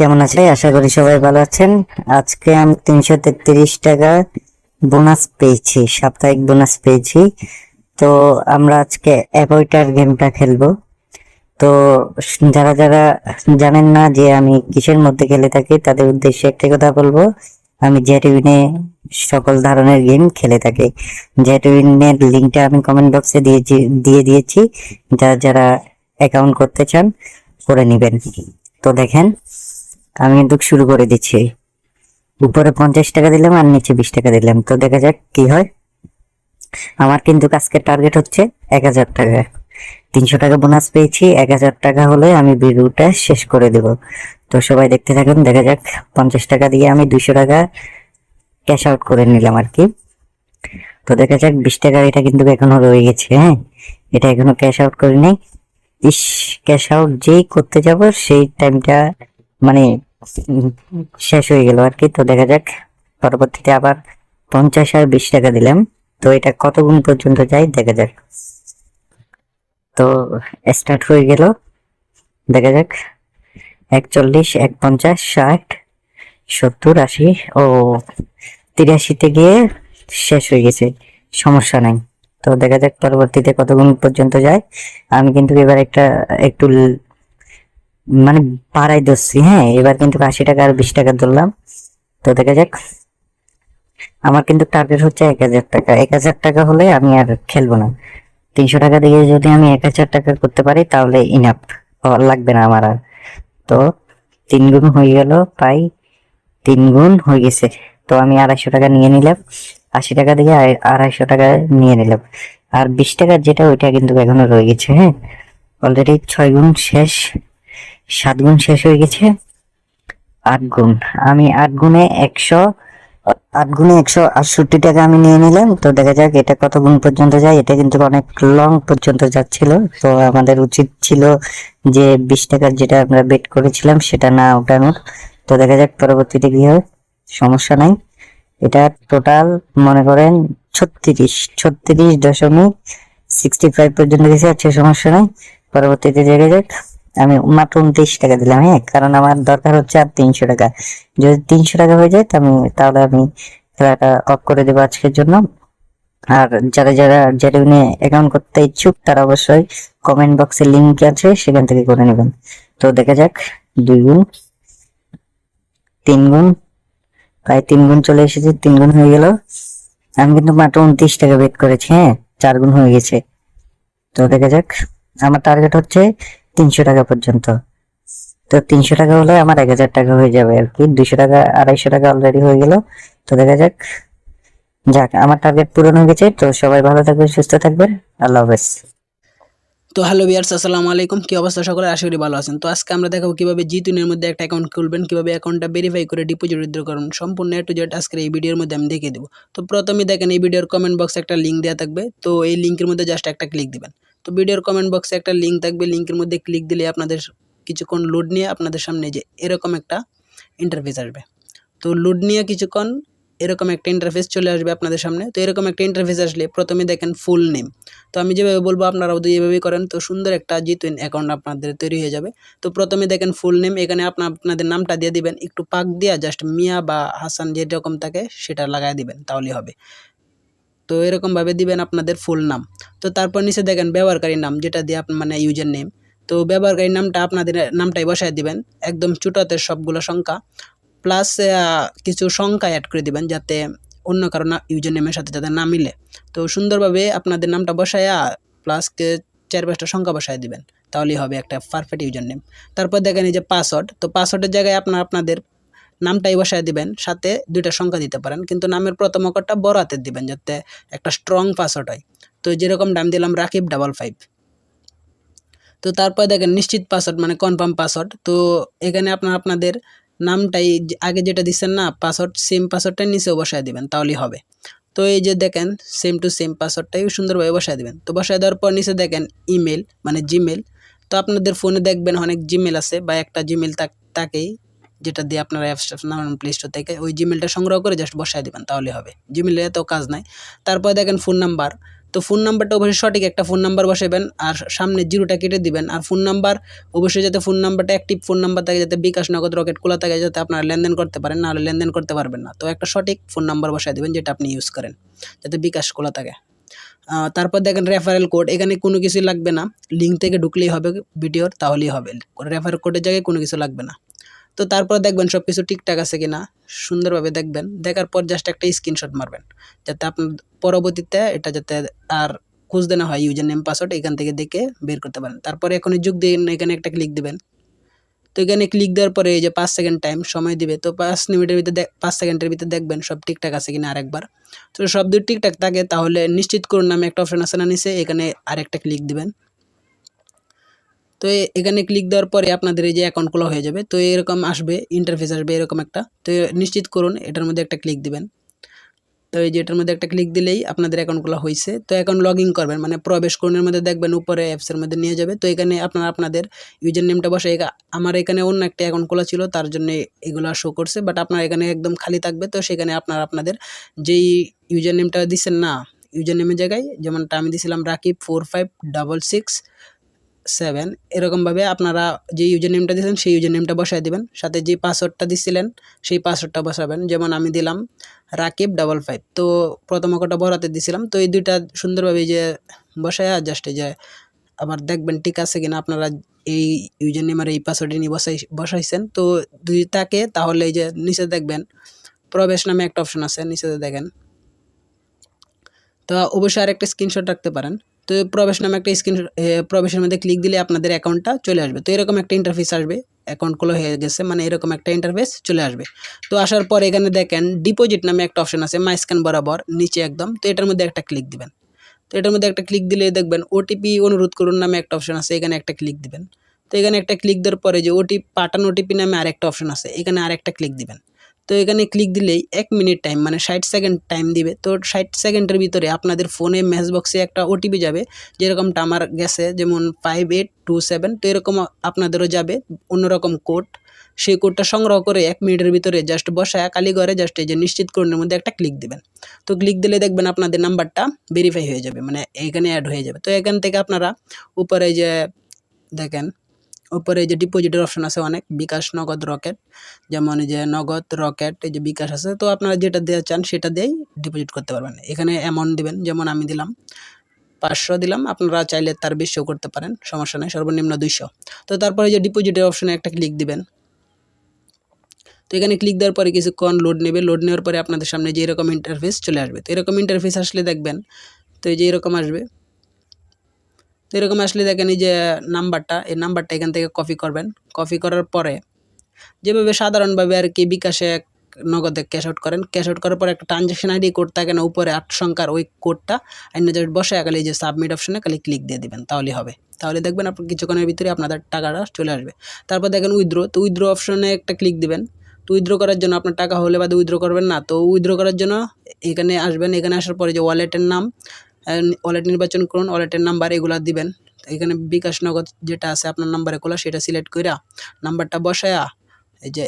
কেমন আছে? আশা করি সবাই ভালো আছেন। আজকে আমি তিনশো তেত্রিশ টাকা বোনাস পেয়েছি, সাপ্তাহিক বোনাস পেয়েছি। তো আমরা আজকে অ্যাভয়েটার গেমটা খেলব। তো যারা যারা জানেন না যে আমি কিসের মধ্যে খেলে থাকি, তাদের উদ্দেশ্যে একটি কথা বলব। আমি জেটউইনে সকল ধরনের গেম খেলে থাকি। জেটউইনের লিঙ্কটা আমি কমেন্ট বক্সে দিয়েছি দিয়ে দিয়েছি। যারা যারা অ্যাকাউন্ট করতে চান, করে নেবেন। তো দেখেন আমি কিন্তু শুরু করে দিচ্ছি। উপরে পঞ্চাশ টাকা দিলাম আর নিচে বিশ টাকা দিলাম। তো দেখা যাক কি হয়। আমার কিন্তু আজকে টার্গেট হচ্ছে এক হাজার টাকা। তিনশো টাকা বোনাস পেয়েছি, এক হাজার টাকা হলে আমি ভিডিওটা শেষ করে দেব। তো সবাই দেখতে থাকুন, দেখা যাক পঞ্চাশ টাকা দিয়ে আমি দুইশো টাকা ক্যাশ আউট করে নিলাম আর কি। তো দেখা যাক, বিশ টাকা এটা কিন্তু এখনও রয়ে গেছে হ্যাঁ? এটা এখনও ক্যাশ আউট করিনি। ইস ক্যাশ আউট যেই করতে যাব সেই টাইমটা মানে শেষ হয়ে গেল আর কি। তো দেখা যাক, পরবর্তীতে আবার পঞ্চাশ আর বিশ টাকা দিলাম। তো এটা কত গুণ পর্যন্ত যায় দেখা যাক। তো স্টার্ট হয়ে গেল। দেখা যাক, একচল্লিশ এক পঞ্চাশ ষাট, সত্তর, আশি ও তিরাশিতে গিয়ে শেষ হয়ে গেছে। সমস্যা নাই। তো দেখা যাক পরবর্তীতে কত গুণ পর্যন্ত যায়। আমি কিন্তু এবার একটা একটু মানে পাড়াই ধরছি হ্যাঁ? এবার কিন্তু আশি টাকা আর বিশ টাকা ধরলাম। তো দেখা যাক। আমার কিন্তু টার্গেট হচ্ছে এক হাজার টাকা। এক হাজার টাকা হলে আমি আর খেলব না। তিনশো টাকা দিয়ে যদি আমি এক হাজার টাকা করতে পারি, তাহলে ইনাফ লাগবে না আমার আর। তো তিন গুণ হয়ে গেল প্রায় তিন গুণ হয়ে গেছে। তো আমি আড়াইশো টাকা নিয়ে নিলাম। আশি টাকা দিয়ে আড়াইশো টাকা নিয়ে নিলাম। আর বিশ টাকার যেটা, ওইটা কিন্তু এখনও রয়ে গেছে হ্যাঁ? অলরেডি ছয় গুণ শেষ। সাত গুণ শেষ হয়ে গেছে। আট গুণ। আমি আট গুণে একশো, আট গুণে একশো আটষট্টি টাকা আমি নিয়ে নিলাম। তো দেখা যাক এটা কত গুণ পর্যন্ত যায়। এটা কিন্তু অনেক লং পর্যন্ত যাচ্ছিল। তো আমাদের উচিত ছিল যে বিশ টাকার যেটা আমরা বেট করেছিলাম সেটা না ওঠানোর। তো দেখা যাক পরবর্তীতে কি হয়। সমস্যা নাই। এটা টোটাল মনে করেন ছত্রিশ ছত্রিশ দশমিক সিক্সটি ফাইভ পর্যন্ত গেছে। আচ্ছা সমস্যা নাই। পরবর্তীতে দেখা যাক। আমি মাত্র উনত্রিশ টাকা দিলাম হ্যাঁ? কারণ আমার দরকার হচ্ছে আর তিনশো টাকা। যদি তিনশো টাকা হয়ে যায় আমি, তাহলে আমি খেলাটা অফ করে দেবো আজকের জন্য। আর যারা যারা জেরুইনে অ্যাকাউন্ট করতে ইচ্ছুক, তারা অবশ্যই কমেন্ট বক্সে লিঙ্ক আছে, সেখান থেকে করে নেবেন। তো দেখা যাক, দুই গুণ, তিন গুণ, প্রায় তিন গুণ চলে এসেছে, তিন গুণ হয়ে গেল। আমি কিন্তু মাত্র উনত্রিশ টাকা বেট করেছি হ্যাঁ? চার গুণ হয়ে গেছে। তো দেখা যাক, আমার টার্গেট হচ্ছে তিনশো টাকা পর্যন্ত। তো তিনশো টাকা হলে আমার এক হাজার টাকা হয়ে যাবে আর কি। দুইশো টাকা, আড়াইশো টাকা অলরেডি হয়ে গেল। তো দেখা যাক। যাক, আমার টার্গেট পূরণ হয়ে গেছে। তো সবাই ভালো থাকবেন, সুস্থ থাকবেন। আল্লাহ হাফেজ। তো হ্যালো বিয়ার্স আসসালামু আলাইকুম। কি অবস্থা? সকলে আশা করি ভালো আছেন। তো আজকে আমরা দেখাবো কীভাবে জিতুনের মধ্যে একটা অ্যাকাউন্ট খুলবেন, কীভাবে অ্যাকাউন্টটা ভেরিফাই করে ডিপোজিট উইথড্র করুন। সম্পূর্ণ এ টু জেড আজকের এই ভিডিওর মধ্যে আমি দেখিয়ে দেবো। তো প্রথমে দেখেন, এই ভিডিওর কমেন্ট বক্সে একটা লিঙ্ক দেওয়া থাকবে। তো এই লিঙ্কের মধ্যে জাস্ট একটা ক্লিক দিবেন। তো ভিডিওর কমেন্ট বক্সে একটা লিঙ্ক থাকবে। লিঙ্কের মধ্যে ক্লিক দিলে আপনাদের কিছুক্ষণ লোড নিয়ে আপনাদের সামনে যে এরকম একটা ইন্টারফেস আসবে। তো লোড নিয়ে কিছুক্ষণ এরকম একটা ইন্টারফেস চলে আসবে আপনাদের সামনে। তো এরকম একটা ইন্টারফেস আসলে প্রথমে দেখেন ফুল নেম তো আমি যেভাবে বলব, আপনারাও যদি এভাবেই করেন। তো সুন্দর একটা জিতুইন অ্যাকাউন্ট আপনাদের তৈরি হয়ে যাবে। তো প্রথমে দেখেন ফুল নেম এখানে আপনার আপনাদের নামটা দিয়ে দিবেন। একটু পাক দিয়া জাস্ট মিয়া বা হাসান যেরকম থাকে, সেটা লাগাই দিবেন, তাহলেই হবে। তো এরকমভাবে দিবেন আপনাদের ফুল নাম। তো তারপর নিচে দেখেন ব্যবহারকারীর নাম, যেটা দিয়ে আপনার মানে ইউজার নেম তো ব্যবহারকারীর নামটা আপনাদের নামটাই বসায় দিবেন, একদম ছোটোতে সবগুলো সংখ্যা। প্লাস কিছু সংখ্যা অ্যাড করে দিবেন যাতে অন্য কারও না ইউজার নেমের সাথে যাতে না মিলে। তো সুন্দরভাবে আপনাদের নামটা বসায়া প্লাস চার পাঁচটা সংখ্যা বসায় দিবেন। তাহলেই হবে একটা পারফেক্ট ইউজার নেম তারপর দেখেন এই যে পাসওয়ার্ড তো পাসওয়ার্ডের জায়গায় আপনার আপনাদের নামটাই বসায় দিবেন, সাথে দুইটা সংখ্যা দিতে পারেন। কিন্তু নামের প্রথম অক্ষরটা বড় হাতের দিবেন, যাতে একটা স্ট্রং পাসওয়ার্ড হয়। তো যেরকম নাম দিলাম, রাকিব ডাবল ফাইভ তো তারপর দেখেন, নিশ্চিত পাসওয়ার্ড মানে কনফার্ম পাসওয়ার্ড তো এখানে আপনার আপনাদের নামটাই আগে যেটা দিচ্ছেন না পাসওয়ার্ড সেম পাসওয়ার্ডটাই নিচেও বসায় দিবেন, তাহলেই হবে। তো এই যে দেখেন সেম টু সেম পাসওয়ার্ডটাই সুন্দরভাবে বসায় দেবেন। তো বসায় দেওয়ার পর নিচে দেখেন ইমেল মানে জিমেল তো আপনাদের ফোনে দেখবেন অনেক জিমেল আছে, বা একটা জিমেল তাকেই যেটা দিয়ে আপনারা অ্যাপস নামান প্লে স্টোর থেকে ওই জিমেলটা সংগ্রহ করে জাস্ট বসায় দিবেন, তাহলে হবে। জিমেলে এত কাজ নাই। তারপর দেখেন ফোন নাম্বার তো ফোন নাম্বারটা অবশ্যই সঠিক একটা ফোন নাম্বার বসাবেন আর সামনে জিরোটা কেটে দিবেন। আর ফোন নাম্বার অবশ্যই যাতে ফোন নাম্বারটা অ্যাক্টিভ ফোন নাম্বার থাকে, যাতে বিকাশ নগদ রকেট খোলা থাকে, যাতে আপনারা লেনদেন করতে পারেন, নাহলে লেনদেন করতে পারবেন না। তো একটা সঠিক ফোন নাম্বার বসায় দেবেন যেটা আপনি ইউজ করেন, যাতে বিকাশ খোলা থাকে। তারপর দেখেন রেফারেল কোড এখানে কোনো কিছু লাগবে না। লিঙ্ক থেকে ঢুকলেই হবে ভিডিওর, তাহলেই হবে। রেফারেল কোডের জায়গায় কোনো কিছু লাগবে না। তো তারপর দেখবেন সব কিছু ঠিকঠাক আছে কি না সুন্দরভাবে দেখবেন। দেখার পর জাস্ট একটা স্ক্রিনশট মারবেন, যাতে আপনার পরবর্তীতে এটা যাতে আর খুঁজতে না হয় ইউজার নেম পাসওয়ার্ড এখান থেকে দেখে বের করতে পারেন। তারপরে এখনই যোগ দিন এখানে একটা ক্লিক দেবেন। তো এখানে ক্লিক দেওয়ার পরে এই যে পাঁচ সেকেন্ড টাইম সময় দিবে, তো পাঁচ মিনিটের ভিতরে পাঁচ সেকেন্ডের ভিতরে দেখবেন সব ঠিকঠাক আছে কিনা আরেকবার। তো সব দুই ঠিকঠাক থাকে তাহলে নিশ্চিত করুন নামে একটা অপশন আছে না নিচে, এখানে আরেকটা ক্লিক দিবেন। তো এখানে ক্লিক দেওয়ার পরে আপনাদের এই যে অ্যাকাউন্ট খোলা হয়ে যাবে। তো এরকম আসবে ইন্টারফেস আসবে, এরকম একটা। তো নিশ্চিত করুন, এটার মধ্যে একটা ক্লিক দিবেন। তো এই যে এটার মধ্যে একটা ক্লিক দিলেই আপনাদের অ্যাকাউন্ট খোলা হয়েছে তো অ্যাকাউন্ট লগ ইন করবেন মানে প্রবেশ করণের মধ্যে দেখবেন উপরে অ্যাপসের মধ্যে নিয়ে যাবে। তো এখানে আপনারা, আপনাদের ইউজার নেমটা বসে আমার এখানে অন্য একটা অ্যাকাউন্ট খোলা ছিল, তার জন্য এগুলো শো করছে। বাট আপনার এখানে একদম খালি থাকবে। তো সেখানে আপনারা, আপনাদের যেই ইউজার নেমটা দিচ্ছেন না ইউজার নেমের জায়গায়, যেমনটা আমি দিছিলাম Rakib four five double six seven এরকমভাবে আপনারা যে ইউজার নেমটা দিয়েছেন, সেই ইউজার নেমটা বসায় দেবেন। সাথে যে পাসওয়ার্ডটা দিছিলেন, সেই পাসওয়ার্ডটা বসাবেন। যেমন আমি দিলাম রাকিব ডাবল ফাইভ তো প্রথম অঙ্কটা বড়াতে দিছিলাম। তো এই দুইটা সুন্দরভাবে যে বসায় জাস্ট যে আবার দেখবেন ঠিক আছে কিনা, আপনারা এই ইউজার নেম আর এই পাসওয়ার্ডে নিয়ে বসাই, বসাইছেন। তো দুই থাকে, তাহলে এই যে নিচে দেখবেন, প্রবেশ নামে একটা অপশন আছে নিচে দেখেন। তো অবশ্যই আরেকটা স্ক্রিনশট রাখতে পারেন। তো প্রবেশ নামে একটা স্ক্রিন প্রবেশের মধ্যে ক্লিক দিলে আপনাদের অ্যাকাউন্টটা চলে আসবে। তো এরকম একটা ইন্টারফেস আসবে অ্যাকাউন্ট খোলা হয়ে গেছে মানে এরকম একটা ইন্টারফেস চলে আসবে। তো আসার পর এখানে দেখেন ডিপোজিট নামে একটা অপশন আছে মাই স্ক্যান বরাবর, নিচে একদম। তো এটার মধ্যে একটা ক্লিক দিবেন। তো এটার মধ্যে একটা ক্লিক দিলে দেখবেন ওটিপি অনুরোধ করুন নামে একটা অপশন আছে, এখানে একটা ক্লিক দিবেন। তো এখানে একটা ক্লিক দেওয়ার পরে যে ওটিপি পাঠান ওটিপি নামে আরেকটা অপশন আছে, এখানে আরেকটা ক্লিক দিবেন। তো এখানে ক্লিক দিলেই এক মিনিট টাইম মানে ষাট সেকেন্ড টাইম দিবে। তো ষাট সেকেন্ডের ভিতরে আপনাদের ফোনে মেসেজ বক্সে একটা ওটিপি যাবে, যেরকমটা আমার গেছে, যেমন ফাইভ এইট টু সেভেন তো এরকম আপনাদেরও যাবে অন্যরকম কোড সেই কোডটা সংগ্রহ করে এক মিনিটের ভিতরে জাস্ট বসায় কালীঘরে জাস্ট এই যে নিশ্চিত করণের মধ্যে একটা ক্লিক দেবেন। তো ক্লিক দিলে দেখবেন আপনাদের নাম্বারটা ভেরিফাই হয়ে যাবে মানে এখানে অ্যাড হয়ে যাবে। তো এখান থেকে আপনারা উপরে যে দেখেন এই যে ডিপোজিটের অপশন আছে অনেক, বিকাশ নগদ রকেট যেমন যে নগদ রকেট এই যে বিকাশ আছে, তো আপনারা যেটা দেওয়া চান সেটা দিয়েই ডিপোজিট করতে পারবেন। এখানে অ্যামাউন্ট দিবেন, যেমন আমি দিলাম, পাঁচশো দিলাম, আপনারা চাইলে তার বেশিও করতে পারেন, সমস্যা নেই, সর্বনিম্ন দুইশো। তো তারপরে যে ডিপোজিটের অপশনে একটা ক্লিক দিবেন। তো এখানে ক্লিক দেওয়ার পরে কিছুক্ষণ লোড নেবে লোড নেওয়ার পরে আপনাদের সামনে যে এরকম ইন্টারফেস চলে আসবে। তো এরকম ইন্টারফেস আসলে দেখবেন, তো এই যে এরকম আসবে। তো এরকম আসলে দেখেন এই যে নাম্বারটা, এই নাম্বারটা এখান থেকে কপি করবেন। কপি করার পরে যেভাবে সাধারণভাবে আর কি বিকাশে নগদে ক্যাশ আউট করেন ক্যাশ আউট করার পরে একটা ট্রানজ্যাকশন আইডি কোড থাকে না, উপরে আট সংখ্যার ওই কোডটা আইনে জাস্ট বসে খালি যে সাবমিট অপশনে খালি ক্লিক দিয়ে দেবেন, তাহলেই হবে। তাহলে দেখবেন আপনার কিছুক্ষণের ভিতরে আপনাদের টাকাটা চলে আসবে। তারপর দেখেন উইথড্রো তো উইথড্রো অপশনে একটা ক্লিক দিবেন। তো উইথড্র করার জন্য আপনার টাকা হলে বাদে উইথড্র করবেন না। তো উইথড্র করার জন্য এখানে আসবেন, এখানে আসার পরে যে ওয়ালেটের নাম ওয়ালেট নির্বাচন করুন, ওয়ালেটের নাম্বার এগুলো দিবেন। এখানে বিকাশ নগদ যেটা আছে আপনার নাম্বারে খোলা, সেটা সিলেক্ট কইরা নাম্বারটা বসায়া এই যে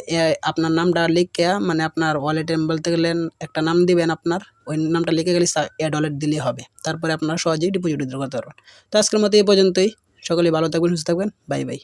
আপনার নামটা লিখে মানে আপনার ওয়ালেটে বলতে গেলে একটা নাম দিবেন আপনার, ওই নামটা লিখে গেলে অ্যাড ওয়ালেট দিলেই হবে। তারপরে আপনারা সহজেই ডিপোজিট উইথড্র করতে পারবেন। তো আজকের মতো এই পর্যন্তই। সকলেই ভালো থাকবেন, সুস্থ থাকবেন। Bye bye.